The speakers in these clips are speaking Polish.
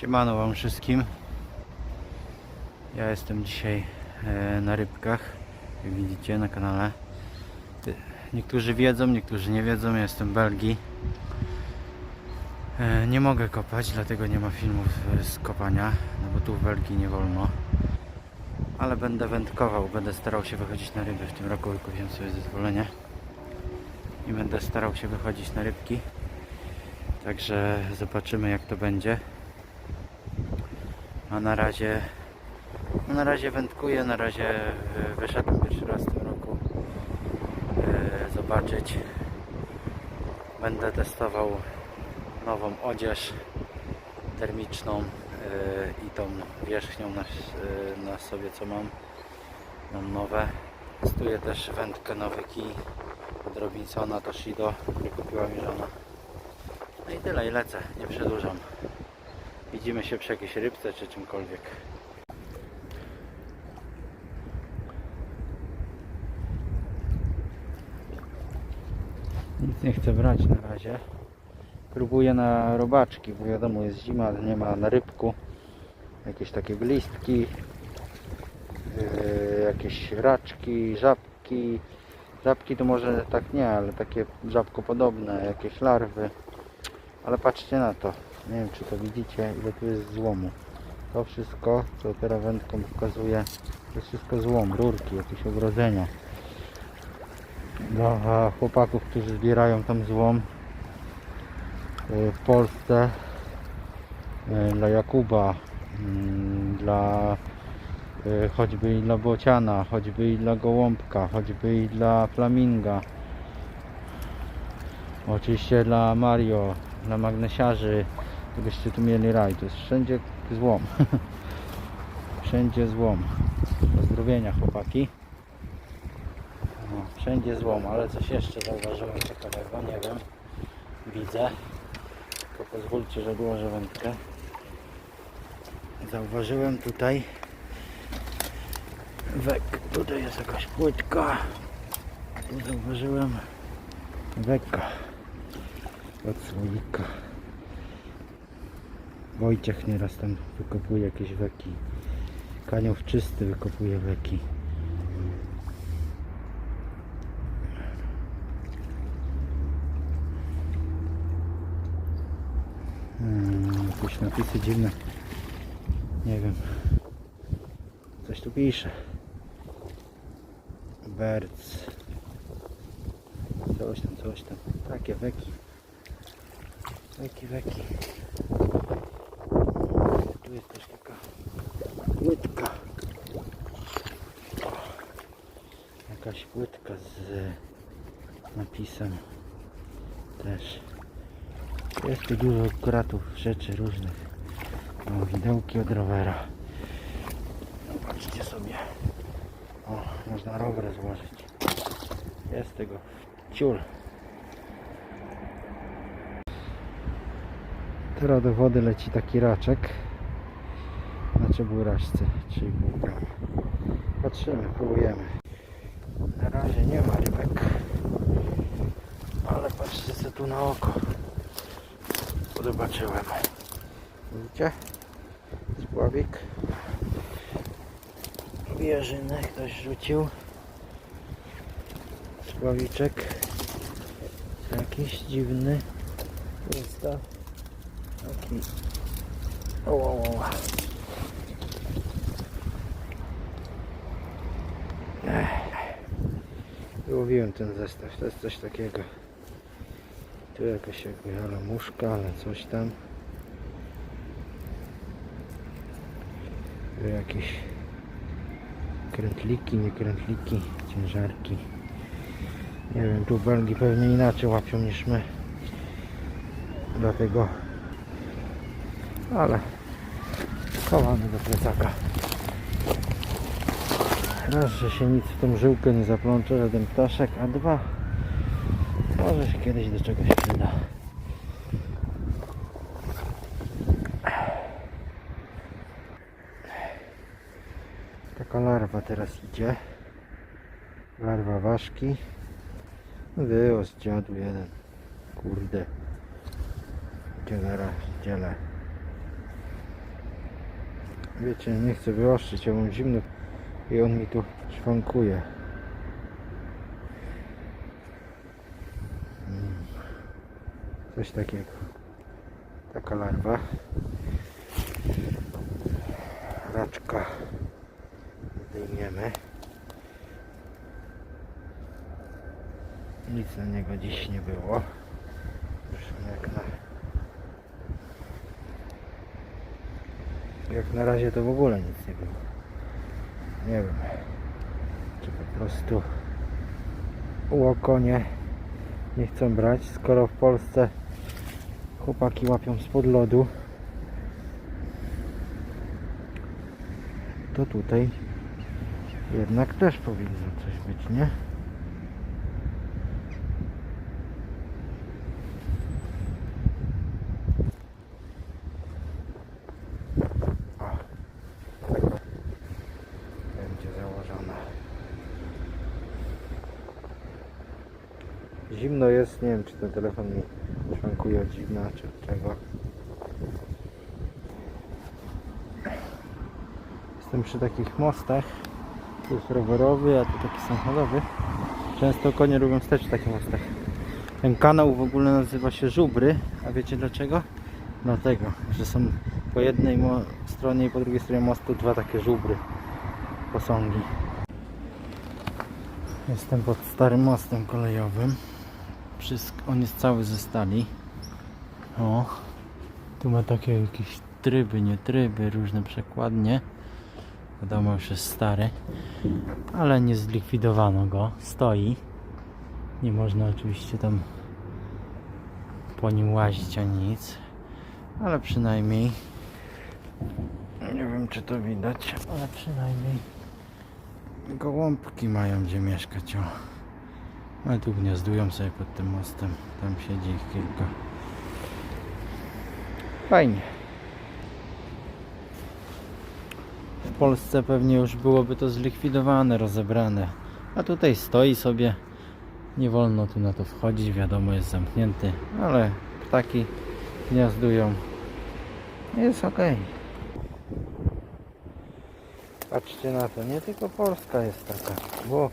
Siemano wam wszystkim. Ja jestem dzisiaj e, na rybkach, jak widzicie na kanale. Niektórzy wiedzą, niektórzy nie wiedzą, ja jestem w Belgii. E, Nie mogę kopać, dlatego nie ma filmów e, z kopania, no bo tu w Belgii nie wolno. Ale będę wędkował, będę starał się wychodzić na ryby. W tym roku wykupiłem sobie zezwolenie. I będę starał się wychodzić na rybki. Także zobaczymy jak to będzie. A na razie no na razie wędkuję, na razie e, wyszedłem pierwszy raz w tym roku e, zobaczyć. Będę testował nową odzież termiczną e, i tą wierzchnią na, na sobie co mam. Mam nowe. Testuję też wędkę nowy kij od Robinsona Toshido, który kupiła mi żona. No i tyle i lecę, nie przedłużam. Widzimy się przy jakiejś rybce czy czymkolwiek. Nic nie chcę brać na razie. Próbuję na robaczki, bo wiadomo jest zima, nie ma na rybku. Jakieś takie glistki, yy, jakieś raczki, żabki. Żabki to może tak nie, ale takie żabkopodobne, jakieś larwy. Ale patrzcie na to. Nie wiem czy to widzicie, ile tu jest złomu. To wszystko, co teraz wędką pokazuje, to jest wszystko złom, rurki, jakieś ogrodzenia. Dla chłopaków, którzy zbierają tam złom y, w Polsce, y, dla Jakuba, mm, dla y, choćby i dla Bociana, choćby i dla Gołąbka, choćby i dla Flaminga. Oczywiście dla Mario, dla magnesiarzy, gdybyście tu mieli raj, to jest wszędzie złom. wszędzie złom. Pozdrowienia chłopaki. No, wszędzie złom, ale coś jeszcze zauważyłem ciekawego, nie wiem. Widzę. Tylko pozwólcie, że odłożę wędkę. Zauważyłem tutaj wek. Tutaj jest jakaś płytka. Tu zauważyłem weka od słoika. Wojciech nieraz tam wykopuje jakieś weki. Kanioł czysty wykopuje weki. Hmm, jakieś napisy dziwne. Nie wiem. Coś tu pisze. Birds. Coś tam, coś tam. Takie weki. Weki, weki. Tu jest też taka płytka. O, jakaś płytka z napisem też. Jest tu dużo kratów, rzeczy różnych. O, widełki od rowera. Zobaczcie sobie. O, można rower złożyć. Jest tego ciul. Teraz do wody leci taki raczek. Na czeburaczce 3,5 grama. Patrzymy, próbujemy. Na razie nie ma rybek. Ale patrzcie co tu na oko. Zobaczyłem. Widzicie? Spławik. Wieżyny ktoś rzucił. Spławiczek. Jakiś dziwny. Jest Taki. O, o, o. Ech. Wyłowiłem ten zestaw. To jest coś takiego. Tu jakaś jakby muszka, ale coś tam. Tu jakieś krętliki, nie krętliki, ciężarki. Nie wiem, tu w Belgii pewnie inaczej łapią niż my. Dlatego ale chowamy do plecaka. Raz, że się nic w tą żyłkę nie zaplącze, żaden ptaszek, a dwa, może się kiedyś do czegoś przyda. Taka larwa teraz idzie. Larwa ważki. Wyło z dziadu jeden. Kurde. Gdzie zaraz dzielę. Wiecie, nie chcę wyostrzyć, ja mam zimno i on mi tu szwankuje. Mm. Coś takiego. Taka larwa. Raczka. Zdejmiemy. Nic na niego dziś nie było. Zresztą jak na Jak na razie to w ogóle nic nie było. Nie wiem. Czy po prostu łokonie nie chcą brać, skoro w Polsce chłopaki łapią spod lodu. To tutaj jednak też powinno coś być, nie? O, tego Zimno jest, nie wiem czy ten telefon mi szwankuje od zimna, czy od czego. Jestem przy takich mostach. Tu jest rowerowy, a tu taki samochodowy. Często konie lubią stać w takich mostach. Ten kanał w ogóle nazywa się Żubry, a wiecie dlaczego? Dlatego, że są po jednej stronie i po drugiej stronie mostu dwa takie żubry, posągi. Jestem pod starym mostem kolejowym. On jest cały ze stali. O, tu ma takie jakieś tryby, nie tryby, różne przekładnie. Wiadomo, już jest stary, ale nie zlikwidowano go. Stoi. Nie można oczywiście tam po nim łazić ani nic, ale przynajmniej nie wiem czy to widać, ale przynajmniej gołąbki mają gdzie mieszkać. O. Ale tu gniazdują sobie pod tym mostem. Tam siedzi ich kilka. Fajnie. W Polsce pewnie już byłoby to zlikwidowane, rozebrane. A tutaj stoi sobie. Nie wolno tu na to wchodzić, wiadomo jest zamknięty, ale ptaki gniazdują. Jest ok. Patrzcie na to, nie tylko Polska jest taka, bo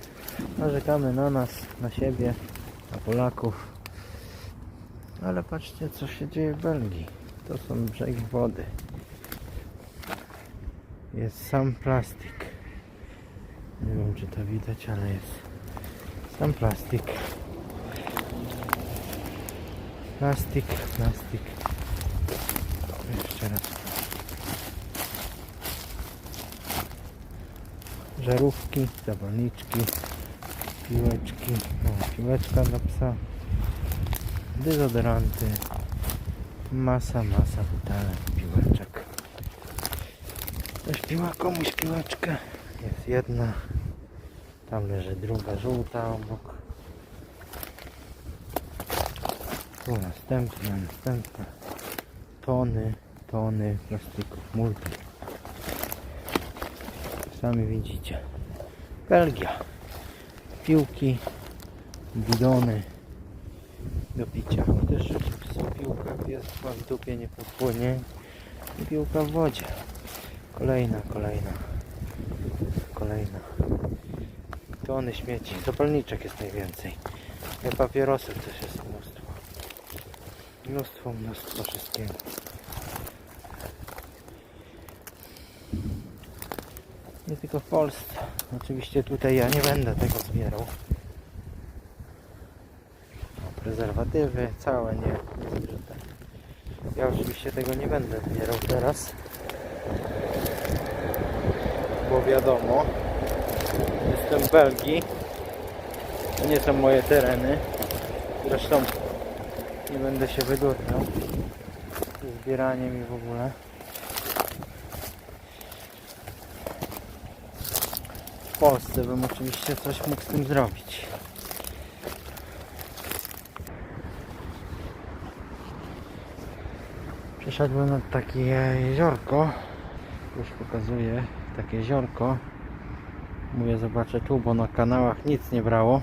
narzekamy na nas, na siebie, na Polaków. Ale patrzcie co się dzieje w Belgii. To są brzegi wody. Jest sam plastik. Nie wiem czy to widać, ale jest sam plastik. Plastik, plastik. Jeszcze raz. Żarówki, zapalniczki, piłeczki, o, piłeczka dla psa, dezodoranty, masa, masa butelek, piłeczek. Ktoś piła komuś piłeczkę, jest jedna, tam leży druga żółta obok. Tu następna, następna. Tony, tony plastików, multi. Sami widzicie. Belgia. Piłki, bidony do picia. Są piłka, pies w dupie nie podpłynie. I piłka w wodzie. Kolejna, kolejna. Kolejna. Tony śmieci. Zapalniczek jest najwięcej. I papierosów też jest mnóstwo. Mnóstwo, mnóstwo wszystkiego. Nie tylko w Polsce. Oczywiście tutaj ja nie będę tego zbierał. Prezerwatywy całe nie. Ja oczywiście tego nie będę zbierał teraz. Bo wiadomo, jestem w Belgii. To nie są moje tereny. Zresztą nie będę się wydurniał zbieraniem i w ogóle. W Polsce bym oczywiście coś mógł z tym zrobić. Przeszedłem nad takie jeziorko. Już pokazuję takie jeziorko. Mówię zobaczę tu, bo na kanałach nic nie brało.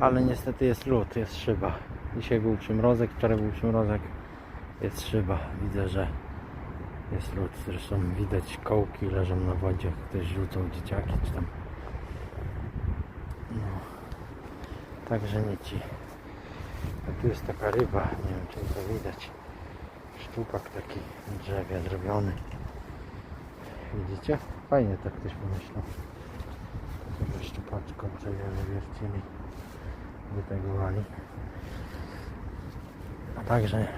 Ale niestety jest lód, jest szyba. Dzisiaj był przymrozek, wczoraj był przymrozek. Jest szyba. Widzę, że Jest lód, zresztą widać kołki leżą na wodzie. Ktoś rzucał dzieciaki czy tam. No. Także nici. A tu jest taka ryba, nie wiem czy to widać. Szczupak taki w drzewie zrobiony. Widzicie? Fajnie tak ktoś pomyślał. Takiego szczupaczka drzewie wywiercili. Wytegowali. A także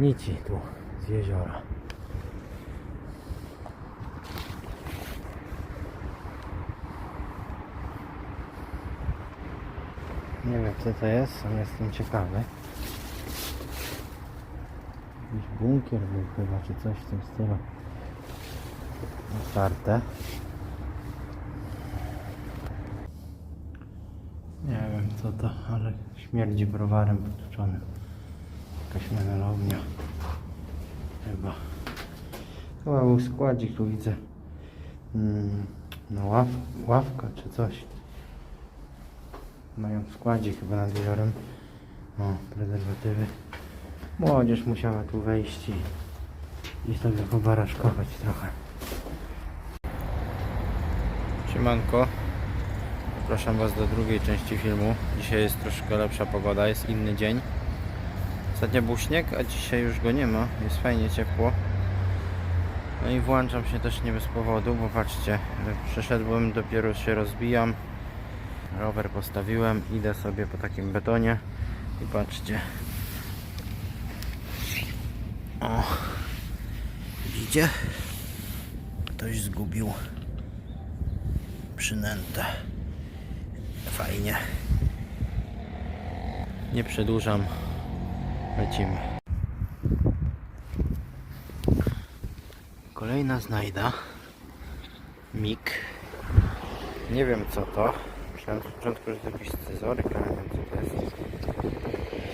nici tu z jeziora. Nie wiem co to jest, ale jestem ciekawy. Jakiś bunkier był chyba, czy coś w tym stylu. Otwarte. Nie wiem co to, ale śmierdzi browarem potłuczonym. Jakaś menelownia. Chyba. Chyba był składzik, tu widzę. Mm, no ław, ławka czy coś. Mają składzik chyba nad jeziorem. O, prezerwatywy. Młodzież musiała tu wejść i, i sobie pobaraszkować trochę. Siemanko. Zapraszam Was do drugiej części filmu. Dzisiaj jest troszkę lepsza pogoda, jest inny dzień. Ostatnio był śnieg, a dzisiaj już go nie ma. Jest fajnie ciepło. No i włączam się też nie bez powodu, bo patrzcie, przeszedłem, dopiero się rozbijam. Rower postawiłem, idę sobie po takim betonie i patrzcie. O, widzicie? Ktoś zgubił przynętę. Fajnie. Nie przedłużam. Lecimy. Kolejna znajda. Mik. Nie wiem co to. Myślałem z początku, że to jakiś scyzoryk, ale nie wiem co to jest.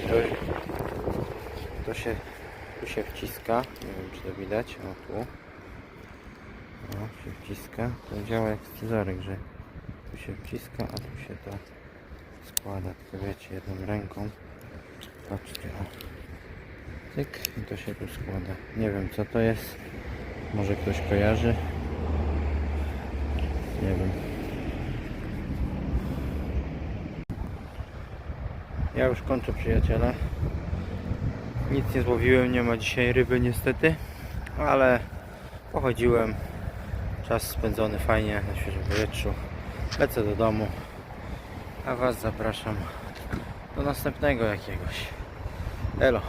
To, to się tu się wciska. Nie wiem czy to widać. O tu. O, się wciska. To działa jak scyzoryk, że tu się wciska, a tu się to składa. Tylko wiecie, jedną ręką. Patrzcie, o. Tyk i to się tu składa. Nie wiem co to jest. Może ktoś kojarzy. Nie wiem. Ja już kończę przyjaciele. Nic nie złowiłem, nie ma dzisiaj ryby niestety, ale pochodziłem. Czas spędzony fajnie na świeżym powietrzu. Lecę do domu, a Was zapraszam do następnego jakiegoś. Elo.